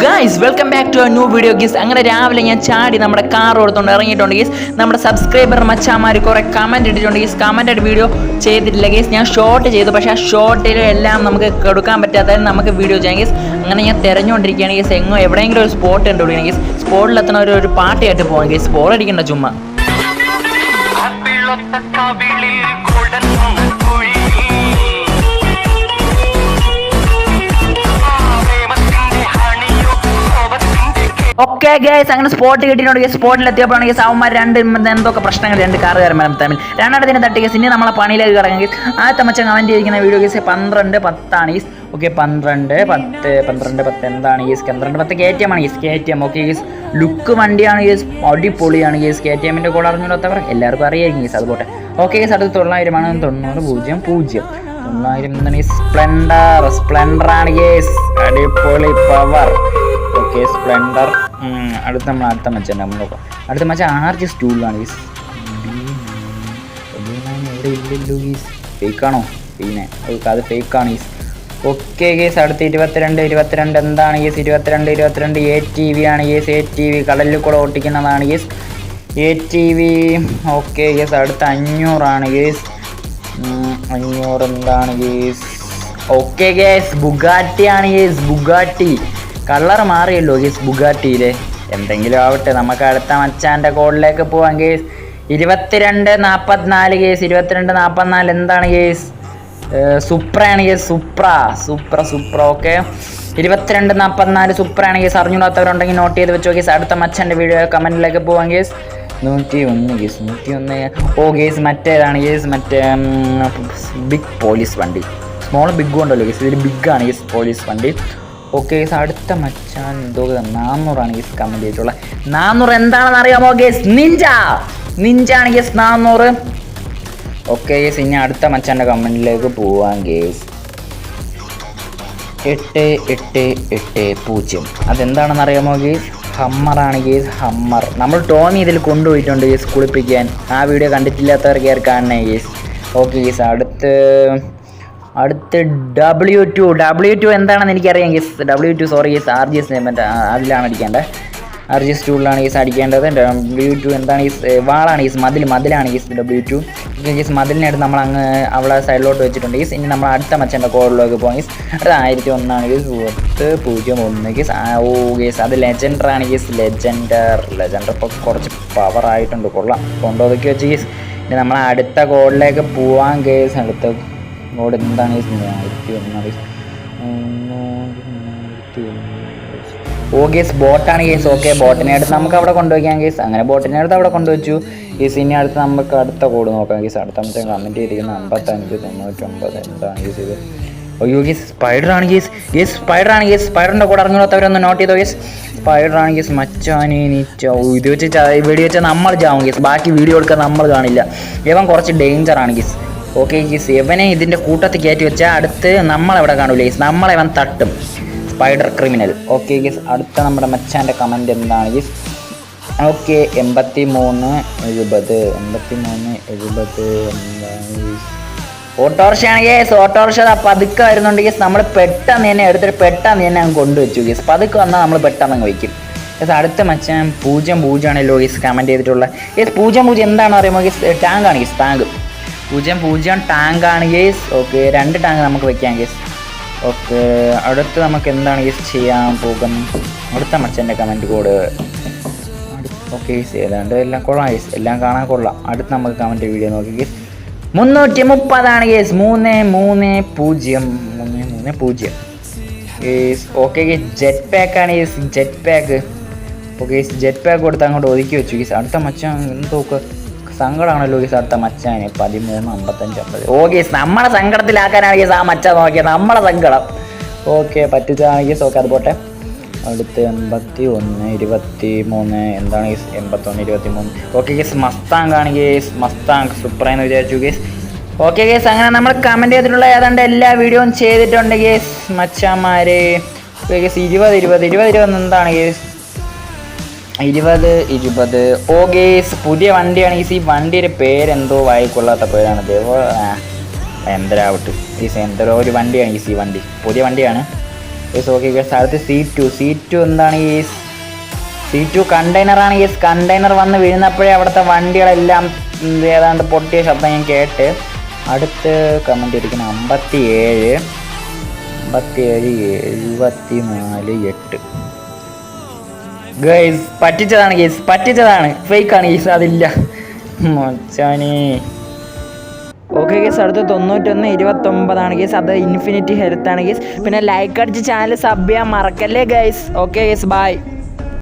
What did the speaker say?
Guys welcome back to new video guys അങ്ങനെ രാവിലെ ഞാൻ ചാടി നമ്മുടെ കാർ കൊടുത്തോണ്ട് ഇറങ്ങിയിട്ടുണ്ട് ഗീസ് നമ്മുടെ സബ്സ്ക്രൈബർ മച്ചാമാർ കുറെ കമന്റ് ഇട്ടിട്ടുണ്ട് ഗീസ് ആയിട്ട് വീഡിയോ ചെയ്തിട്ടില്ല ഗീസ് ഞാൻ ഷോർട്ട് ചെയ്തു പക്ഷേ ആ ഷോർട്ടിൽ എല്ലാം നമുക്ക് കൊടുക്കാൻ പറ്റാത്ത നമുക്ക് വീഡിയോ ചെയ്യാം ഗീസ് അങ്ങനെ ഞാൻ തിരഞ്ഞുകൊണ്ടിരിക്കുകയാണ് ഗീസ് എങ്ങോ എവിടെയെങ്കിലും ഒരു സ്പോട്ട് കണ്ടുപിടിക്കണം ഗീസ് സ്പോട്ടിലെത്തണ ഒരു ഒരു പാർട്ടിയായിട്ട് പോകാം ഗീസ് സ്പോൾ ചുമ്മാ. ഓക്കെ ഗേസ് അങ്ങനെ സ്പോട്ട് കിട്ടിയിട്ടുണ്ട്. സ്പോട്ടിൽ എത്തിയപ്പോഴാണ് ഗേസ് അവന്മാർ രണ്ട് എന്തൊക്കെ പ്രശ്നങ്ങൾ? രണ്ട് കാറുകാരന്മാരും തമ്മിൽ. രണ്ടിടത്തിന് തട്ടി ഗേസ് ഇനി നമ്മളെ പണിയിലേക്ക് കിടക്കാം ഗേസ് തമ്മച്ച മച്ചം കമന്റ് ചെയ്തിരിക്കുന്ന വീഡിയോ ഗേസ് പന്ത്രണ്ട് പത്താണ് ഈസ് ഓക്കെ പന്ത്രണ്ട് പത്ത് പന്ത്രണ്ട് പത്ത് എന്താണ് ഈസ് പന്ത്രണ്ട് പത്ത് കെ ടി എം ആണ് is K T M okay guys look വണ്ടിയാണ് ഗീസ് അടിപൊളിയാണ് ഗീസ് കെ ടി എമ്മിന്റെ കൂടെ അറിഞ്ഞില്ലാത്തവർ എല്ലാവർക്കും അറിയായിരിക്കും ഗീസ് അതുപോലെ ഓക്കെ ഗീസ് അടുത്ത് തൊള്ളായിരമാണ് തൊണ്ണൂറ് പൂജ്യം പൂജ്യം. തൊള്ളായിരം എന്താണ് സ്പ്ലെൻഡർ സ്പ്ലെൻഡർ ആണ് ഗേസ് അടിപൊളി പവർ ഓക്കെ സ്പ്ലെൻഡർ അടുത്ത നമ്മൾ അടുത്ത മച്ചാണ് നമ്മൾ നോക്കാം. അടുത്ത മച്ച ആർ ജി സ്റ്റൂളിലാണ് ഗീസ് ഇവിടെ ഇല്ലല്ലോ ഗീസ് ഫേക്കാണോ പിന്നെ ഓക്കെ അത് ഫേക്കാണ് ഗീസ് ഓക്കെ ഗേസ് അടുത്ത് ഇരുപത്തിരണ്ട് ഇരുപത്തിരണ്ട് എന്താണ് ഗീസ് ഇരുപത്തിരണ്ട് ഇരുപത്തിരണ്ട് എ ടി വി ആണ് ഗീസ് എ ടി വി കടലിൽ കൂടെ ഓട്ടിക്കുന്നതാണ് guys A T V okay guys അടുത്ത അഞ്ഞൂറാണ് ഗേസ് അഞ്ഞൂറ് എന്താണ് ഗേസ് ഓക്കെ ഗേസ് ബുഗാട്ടി ആണ് ഗേസ് ബുഗാട്ടി. കളർ മാറിയല്ലോ ഗേസ് ബുഗാട്ടിയിലെ. എന്തെങ്കിലും ആവട്ടെ നമുക്ക് അടുത്ത മച്ചാന്റെ കോഡിലേക്ക് പോവാം ഗേസ് ഇരുപത്തിരണ്ട് നാൽപ്പത്തിനാല് കേസ് ഇരുപത്തിരണ്ട് നാൽപ്പത്തിനാല് എന്താണ് guys സുപ്രയാണ് guys Supra Supra Supra okay ഇരുപത്തിരണ്ട് നാൽപ്പത്തിനാല് സുപ്രയാണ് കേസ് അറിഞ്ഞൂടാത്തവരുണ്ടെങ്കിൽ നോട്ട് ചെയ്ത് വെച്ചോ കേസ് അടുത്ത മച്ചന്റെ വീഡിയോ കമന്റിലേക്ക് പോവാം കേസ് നൂറ്റി ഒന്ന് കേസ് നൂറ്റി ഒന്ന് ഓ കേസ് മറ്റേതാണ് കേസ് മറ്റേ ബിഗ് പോലീസ് വണ്ടി. സ്മോൾ ബിഗ് ഉണ്ടല്ലോ കേസ് ഇതിൽ ബിഗ് ആണ് കേസ് പോലീസ് വണ്ടി. ഓക്കെ അടുത്ത മച്ചാൻ എന്തോ നാന്നൂറാണ് ഗസ് കമന്റ് ചെയ്തിട്ടുള്ളത്. നാന്നൂറ് എന്താണെന്ന് അറിയാമോ ഗസ്? നിഞ്ച! നിഞ്ചാണ് ഗസ് നാന്നൂറ്. ഓക്കെ ഗസ് ഇനി അടുത്ത മച്ചാന്റെ കമന്റിലേക്ക് പോവാൻ ഗേസ്. എട്ട് എട്ട് എട്ട് പൂജ്യം. അതെന്താണെന്ന് അറിയാമോ ഗേസ്? ഹമ്മറാണ് guys Hummer. നമ്മൾ ടോമി ഇതിൽ കൊണ്ടുപോയിട്ടുണ്ട് ഗേസ് കുളിപ്പിക്കാൻ. ആ വീഡിയോ കണ്ടിട്ടില്ലാത്തവർ കയറി കാണണേ ഗേസ്? ഓക്കെ ഗേസ് അടുത്ത് അടുത്ത് ഡബ്ല്യു ടു ഡബ്ല്യു ടു എന്താണെന്ന് എനിക്കറിയാം guys W two sorry guys R G S മറ്റേ അതിലാണ് അടിക്കേണ്ടത് ആർ ജി എസ് ടൂളിലാണ് ഗീസ് അടിക്കേണ്ടത്. ഡബ്ല്യു ടു എന്താണ് ഗീസ് വാളാണ് ഗീസ് മതിൽ മതിലാണ് ഗീസ് ഡബ്ല്യു ടു ഗീസ് മതിലിനായിട്ട് നമ്മൾ അങ്ങ് അവളെ സൈഡിലോട്ട് വെച്ചിട്ടുണ്ട് ഗീസ് ഇനി നമ്മൾ അടുത്ത മച്ചന്റെ കോളിലേക്ക് പോകാം ഗീസ് അത് ആയിരത്തി ഒന്നാണ് ഗീസ് പത്ത് പൂജ്യം ഒന്ന് ഗീസ് ഓ ഗീസ് അത് ലെജൻഡറാണ് ഗീസ് ലെജൻഡർ ലെജൻഡർ ഇപ്പോൾ കുറച്ച് പവർ ആയിട്ടുണ്ട് കൊള്ളാം. കൊണ്ടുപോതൊക്കെ വെച്ച് ഗീസ് ഇനി നമ്മൾ അടുത്ത കോളിലേക്ക് പോവാൻ ഗേസ് അടുത്ത കോഡ് എന്താണ് ഈ ആയിരത്തി ഒന്നാണ് ഗീസ് ഓ ഗേസ് ബോട്ടാണ് കേസ് ഓക്കെ ബോട്ടിനെ അടുത്ത് നമുക്ക് അവിടെ കൊണ്ടുവയ്ക്കാം കേസ് അങ്ങനെ ബോട്ടിനെ അടുത്ത് അവിടെ കൊണ്ടുവച്ചു ഈ ഇനി അടുത്ത് നമുക്ക് അടുത്ത കോഡ് നോക്കാം കേസ് അടുത്ത മറ്റേ കമന്റ് ചെയ്തിരിക്കുന്ന അമ്പത്തഞ്ച് തൊണ്ണൂറ്റൊമ്പത് എന്താണ് കേസ് ഇത് അയ്യോ ആണ് സ്പൈഡറാണ് ഗീസ് സ്പൈഡർ സ്പൈഡറാണ് ഗീസ് സ്പൈഡറിന്റെ കൂടെ അറിഞ്ഞാത്തവരൊന്ന് നോട്ട് ചെയ്തോ കേസ് സ്പൈഡറാണ് ഗീസ് മച്ചാനെ നീച്ച ഇത് വെച്ച് വീഡിയോ വെച്ചാൽ നമ്മൾ ചാവും ഗീസ് ബാക്കി വീഡിയോ എടുക്കാൻ നമ്മൾ കാണില്ല ഇവൻ കുറച്ച് ഡേഞ്ചർ ആണ് കേസ് ഓക്കെ ഗീസ് ഇവനെ ഇതിന്റെ കൂട്ടത്തിൽ കയറ്റി വെച്ചാൽ അടുത്ത് നമ്മളെവിടെ കാണൂല ഗീസ്? നമ്മളെ ഇവൻ തട്ടും. സ്പൈഡർ ക്രിമിനൽ ഓക്കെ ഗീസ് അടുത്ത നമ്മുടെ മച്ചാന്റെ കമന്റ് എന്താണ് ഗീസ്? ഓക്കെ എൺപത്തി മൂന്ന് എഴുപത് എൺപത്തി മൂന്ന് എഴുപത് ഓട്ടോറിക്ഷയാണ് ഗേസ്. ഓട്ടോറിക്ഷ പതുക്കെ വരുന്നുണ്ട് ഗീസ്. നമ്മൾ പെട്ടെന്ന് തന്നെ എടുത്തിട്ട് പെട്ടെന്ന് തന്നെ അങ്ങ് കൊണ്ടുവച്ചു ഗീസ്. പതുക്കെ വന്നാൽ നമ്മൾ പെട്ടെന്ന് അങ്ങ് വയ്ക്കും. ഗീസ് അടുത്ത മച്ചാൻ പൂജ്യം പൂജ്യമാണല്ലോ ഗീസ് കമന്റ് ചെയ്തിട്ടുള്ളത് ഗീസ് പൂജ്യം പൂജ്യം എന്താണെന്ന് പറയുമ്പോൾ ഗീസ്? ടാങ്കാണ് ഗീസ് ടാങ്ക്. പൂജ്യം പൂജ്യം ആണ് ഗേസ് ഓക്കെ രണ്ട് ടാങ്ക് നമുക്ക് വെക്കാം ഗേസ് ഓക്കെ അടുത്ത് നമുക്ക് എന്താണ് ഗേസ് ചെയ്യാൻ പോകും അടുത്ത മച്ചന്റെ കമന്റ് കോഡ് ഓക്കെ ഗേസ് ഏതാണ്ട് എല്ലാം കൊള്ളാം ഗേസ് എല്ലാം കാണാൻ കൊള്ളാം. അടുത്ത് നമുക്ക് കമന്റ് വീഡിയോ നോക്കി ഗേസ് മുന്നൂറ്റി മുപ്പതാണ് ഗേസ് മൂന്ന് മൂന്ന് പൂജ്യം. മൂന്ന് മൂന്ന് പൂജ്യം. Guys okay guys jet pack ആണ് guys jet pack okay guys jet pack കൊടുത്ത് അങ്ങോട്ട് ഒതുക്കി വെച്ചു ഗേസ് അടുത്ത മച്ചാൻ എന്തോക്കെ സങ്കടമാണല്ലോ ഈ അടുത്ത മച്ചാനെ. പതിമൂന്ന് അമ്പത്തഞ്ച് അമ്പത്. ഓ ഗേസ് നമ്മളെ സങ്കടത്തിലാക്കാനാണ് ഈ ആ മച്ച നോക്കിയത്. നമ്മളെ സങ്കടം. ഓക്കെ പറ്റിച്ചതാണ് ഗേസ് ഓക്കെ അത് പോട്ടെ. അടുത്ത് എൺപത്തി ഒന്ന് ഇരുപത്തി മൂന്ന് എന്താണ് ഈ എൺപത്തൊന്ന് ഇരുപത്തി മൂന്ന് ഓക്കെ ഗേസ് മസ്താങ്കാണ് ഗേസ്. സൂപ്പർ എന്ന് വിചാരിച്ചു ഗേസ്. ഓക്കെ ഗേസ് അങ്ങനെ നമ്മൾ കമന്റ് ചെയ്തിട്ടുള്ള ഏതാണ്ട് എല്ലാ വീഡിയോയും ചെയ്തിട്ടുണ്ട് ഗേസ് മച്ചാമാര് ഗേസ് ഇരുപത് ഇരുപത് ഇരുപത് ഇരുപത് എന്താണ് ഗേസ്? ഇരുപത് ഇരുപത്. ഓ ഗേസ് പുതിയ വണ്ടിയാണ് ഈ വണ്ടിയുടെ പേരെന്തോ വായിക്കൊള്ളാത്ത പേരാണ്. ദേവോ എന്തരാവട്ട് ഈ എന്തരോ ഒരു വണ്ടിയാണ് ഈ സി വണ്ടി. പുതിയ വണ്ടിയാണ്. Yes okay guys C two. C two എന്താണ് ഈ സി? ടു കണ്ടെയ്നറാണ് ഈ കണ്ടെയ്നർ വന്ന് വീഴുന്നപ്പോഴേ അവിടുത്തെ വണ്ടികളെല്ലാം ഏതാണ്ട് പൊട്ടിയ ശബ്ദം ഞാൻ കേട്ട്. അടുത്ത് കമന്റ് ഇരിക്കുന്ന. അമ്പത്തി ഏഴ് അമ്പത്തി ഏഴ് എഴുപത്തി നാല് എട്ട്. ഗൈസ് പറ്റിച്ചതാണ് ഗേസ് പറ്റിച്ചതാണ്. ഫേക്ക് ആണ് ഗേസ് അതില്ല. മച്ചാനേ. ഓക്കെ ഗേസ് അടുത്ത് തൊണ്ണൂറ്റൊന്ന് ഇരുപത്തൊമ്പതാണ് ഗേസ് അത് ഇൻഫിനിറ്റി ഹെൽത്ത് ആണ് ഗേസ് പിന്നെ ലൈക്ക് അടിച്ച് ചാനൽ സബ് ചെയ്യാൻ മറക്കല്ലേ ഗൈസ് ഓക്കെ ഗേസ് ബൈ